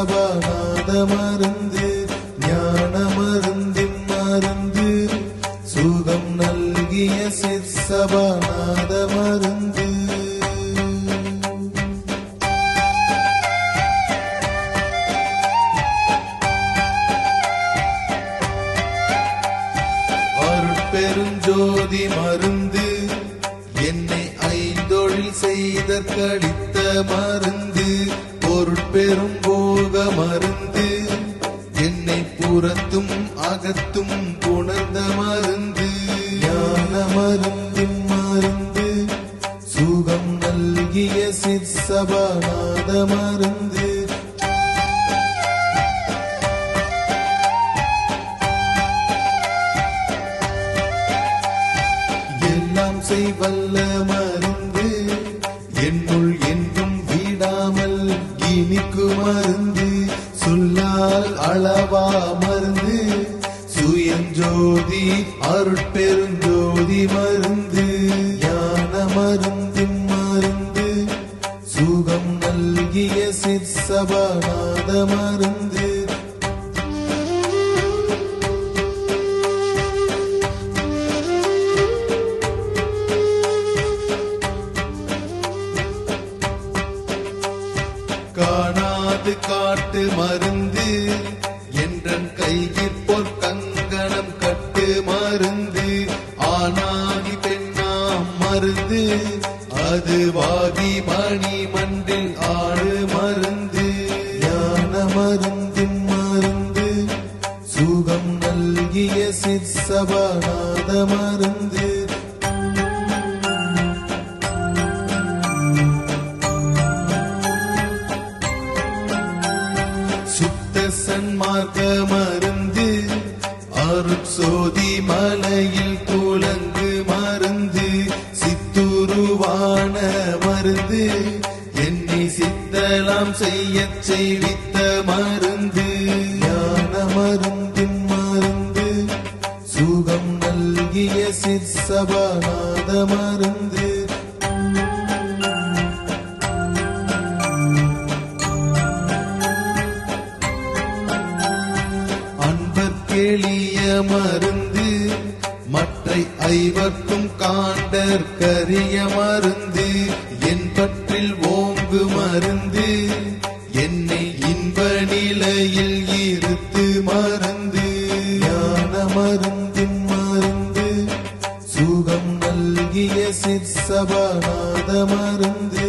சபாநாத மருந்து ஞான மருந்தின் மருந்து சுகம் நல்கிய சிற்சபாநாத மருந்து பெருஞ்சோதி மருந்து என்னை ஐந்தொழில் செய்த கழித்த மருந்து பொருட்பெரும் போக மருந்து. என்னை புறத்தும் அகத்தும் புணர்ந்த மருந்து. ஞான மருந்தின் மருந்து. சுகம் நல்கிய சிற்சபாநாத மருந்து. அருட்பெருஞ்சோதி மருந்து ஞான மருந்தின் மருந்து சுகம் நல்கிய சிற்சபாநாத மருந்து. காணாது காட்டு மருந்து என்றன் கையில் பொற்கங்கணம் கட்டு மருந்து. மருந்து அது வாதி மணி மண்டில் ஆடு மருந்து. ஞான மருந்தின் மருந்து சுகம் நல்கிய சிற்சபாநாத மருந்து. சுத்த சன்மார்க்க மருந்து அருட்சோதி மலையில் துலங்கு மருந்து. சித்தலாம் செய்ய செய்வித்த மருந்து. ஞான மருந்தின் மருந்து. சுகம் நல்கிய சிற்சபாநாத மருந்து. மருந்து மற்றை ஐவர்க்கும் காண்டர் கரிய மருந்து. என் பற்றில் ஓங்கு மருந்து என்னை இன்ப நிலையில் இருத்து மருந்து ஞான மருந்தின் மருந்து சுகம் நல்கிய சிற்சபாநாத மருந்து.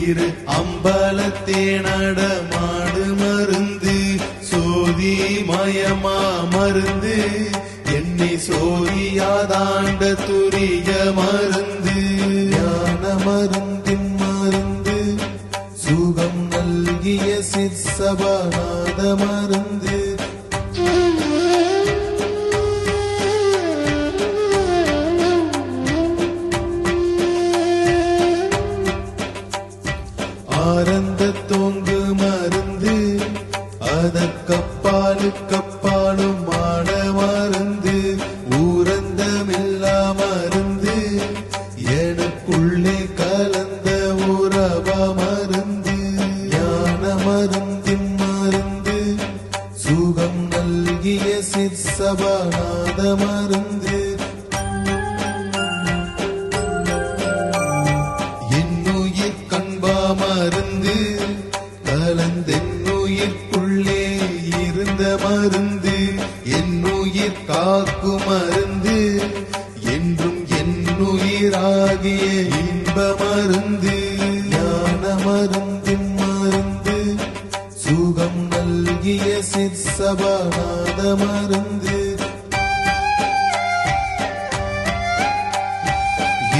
திரு அம்பலத்தே நடமாடு மருந்து சோதி மயமா மருந்து. என்னை சோதியாதாண்ட துரிய மருந்து. ஞான மருந்தின் மருந்து சுகம் நல்கிய சிற்சபாநாத மருந்து. மருந்து அதற்கப்பாலுக்கப்பாலும் ஆட மருந்து ஊரந்தமில்லா மருந்து எனக்குள்ளே கலந்த உறவ மருந்து என்னுயிர் காக்கு மருந்து என்றும் என்னுயிராகிய இன்ப மருந்து. ஞான மருந்தின் மருந்து சுகம் நல்கிய சிற்சபாநாத மருந்து.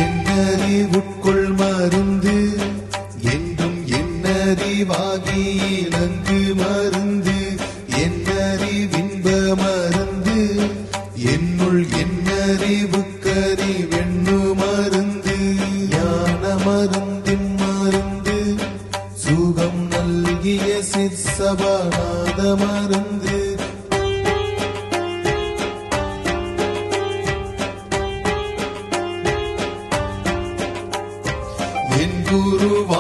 என்னறிவுட்கொள் மருந்து என்றும் என்னறிவாகிய என்னுள் என்னறிவுக்கறி வெண்ணு மருந்து ஞான மருந்தின் மருந்து சுகம் நல்கிய சிற்சபாநாத மருந்து. என் குருவா